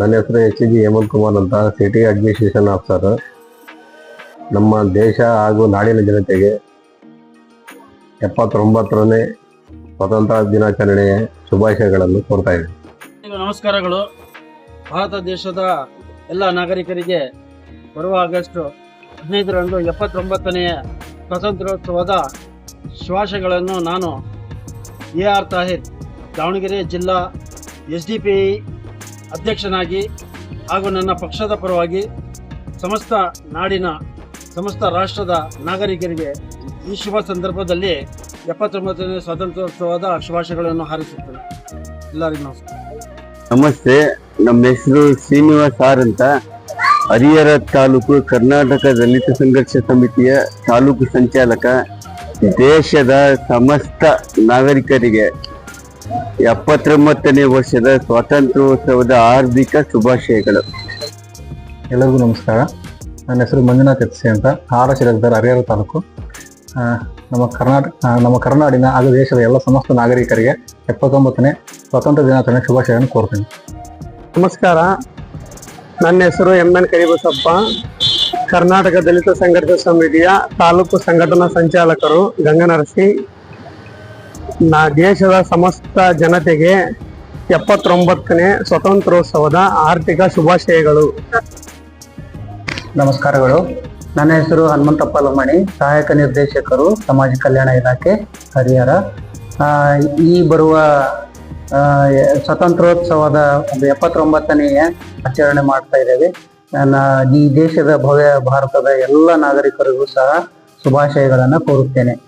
ನನ್ನ ಹೆಸರು H G Hemant Kumar ಅಂತ ಸಿಟಿ ಅಡ್ಮಿನಿಸ್ಟ್ರೇಷನ್ ಆಫೀಸರ್ ನಮ್ಮ ದೇಶ ಹಾಗೂ ನಾಡಿನ ಜನತೆಗೆ ಎಪ್ಪತ್ತೊಂಬತ್ತರನೇ ಸ್ವಾತಂತ್ರ್ಯ ದಿನಾಚರಣೆಯ ಶುಭಾಶಯಗಳನ್ನು ಕೋರ್ತಾ ಇದ್ದೀನಿ. ನಮಸ್ಕಾರಗಳು. ಭಾರತ ದೇಶದ ಎಲ್ಲ ನಾಗರಿಕರಿಗೆ ಬರುವ ಆಗಸ್ಟ್ ಹದಿನೈದರಂದು ಎಪ್ಪತ್ತೊಂಬತ್ತನೆಯ ಸ್ವಾತಂತ್ರ್ಯೋತ್ಸವದ ಶುಭಾಶಯಗಳನ್ನು ನಾನು ಎ ಆರ್ ತಾಹಿರ್, ದಾವಣಗೆರೆ ಜಿಲ್ಲಾ ಎಸ್ ಡಿ ಪಿ ಅಧ್ಯಕ್ಷನಾಗಿ ಹಾಗೂ ನನ್ನ ಪಕ್ಷದ ಪರವಾಗಿ ಸಮಸ್ತ ನಾಡಿನ, ಸಮಸ್ತ ರಾಷ್ಟ್ರದ ನಾಗರಿಕರಿಗೆ ಈ ಶುಭ ಸಂದರ್ಭದಲ್ಲಿ ಎಪ್ಪತ್ತೊಂಬತ್ತನೇ ಸ್ವಾತಂತ್ರ್ಯೋತ್ಸವದ ಶುಭಾಶಯಗಳನ್ನು ಹಾರೈಸುತ್ತೇನೆ. ಎಲ್ಲರಿಗೂ ನಮಸ್ಕಾರ. ನಮಸ್ತೆ, ನಮ್ಮ ಹೆಸರು ಶ್ರೀನಿವಾಸ್ ಆರ್ ಅಂತ. ಹರಿಹರ ತಾಲೂಕು ಕರ್ನಾಟಕ ದಲಿತ ಸಂಘರ್ಷ ಸಮಿತಿಯ ತಾಲೂಕು ಸಂಚಾಲಕ. ದೇಶದ ಸಮಸ್ತ ನಾಗರಿಕರಿಗೆ ಎಪ್ಪತ್ತೊಂಬತ್ತನೇ ವರ್ಷದ ಸ್ವಾತಂತ್ರ್ಯೋತ್ಸವದ ಹಾರ್ದಿಕ ಶುಭಾಶಯಗಳು. ಎಲ್ಲರಿಗೂ ನಮಸ್ಕಾರ. ನನ್ನ ಹೆಸರು ಮಂಜುನಾಥ್ ಎತ್ಸೆ ಅಂತ ಆರ ಶಿರಕ್ದಾರ್ ಹರಿಹರ ತಾಲೂಕು. ಆ, ನಮ್ಮ ಕರ್ನಾಟಕ ನಮ್ಮ ಕರ್ನಾಡಿನ ಹಾಗೂ ದೇಶದ ಎಲ್ಲ ಸಮಸ್ತ ನಾಗರಿಕರಿಗೆ ಎಪ್ಪತ್ತೊಂಬತ್ತನೇ ಸ್ವಾತಂತ್ರ್ಯ ದಿನಾಚರಣೆ ಶುಭಾಶಯವನ್ನು ಕೋರ್ತೀನಿ. ನಮಸ್ಕಾರ. ನನ್ನ ಹೆಸರು ಎಂ ಎನ್ ಕರಿಬಸಪ್ಪ. ಕರ್ನಾಟಕ ದಲಿತ ಸಂಘರ್ಷ ಸಮಿತಿಯ ತಾಲೂಕು ಸಂಘಟನಾ ಸಂಚಾಲಕರು ಗಂಗನರಸಿ. ನಾ ದೇಶದ ಸಮಸ್ತ ಜನತೆಗೆ ಎಪ್ಪತ್ತೊಂಬತ್ತನೇ ಸ್ವತಂತ್ರೋತ್ಸವದ ಆರ್ಥಿಕ ಶುಭಾಶಯಗಳು. ನಮಸ್ಕಾರಗಳು. ನನ್ನ ಹೆಸರು ಹನುಮಂತಪ್ಪ ಲಮಣಿ, ಸಹಾಯಕ ನಿರ್ದೇಶಕರು, ಸಮಾಜ ಕಲ್ಯಾಣ ಇಲಾಖೆ ಹರಿಹರ. ಈ ಬರುವ ಸ್ವತಂತ್ರೋತ್ಸವದ ಒಂದು ಎಪ್ಪತ್ತೊಂಬತ್ತನೆಯ ಆಚರಣೆ ಮಾಡ್ತಾ ಇದ್ದೇವೆ. ನನ್ನ ಈ ದೇಶದ ಭವ್ಯ ಭಾರತದ ಎಲ್ಲ ನಾಗರಿಕರಿಗೂ ಸಹ ಶುಭಾಶಯಗಳನ್ನು ಕೋರುತ್ತೇನೆ.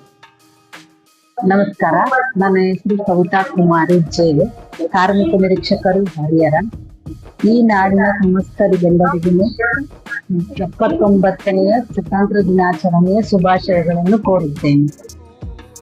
ನಮಸ್ಕಾರ. ನನ್ನ ಹೆಸರು ಕವಿತಾ ಕುಮಾರಿ ಜೇಲು ಕಾರ್ಮಿಕ ನಿರೀಕ್ಷಕರು ಹರಿಹರ ಈ ನಾಡಿನ ಸಮಸ್ತರಿಗೆಲ್ಲರಿಗೂ ಎಪ್ಪತ್ತೊಂಬತ್ತನೆಯ ಸ್ವತಂತ್ರ ದಿನಾಚರಣೆಯ ಶುಭಾಶಯಗಳನ್ನು ಕೋರುತ್ತೇನೆ.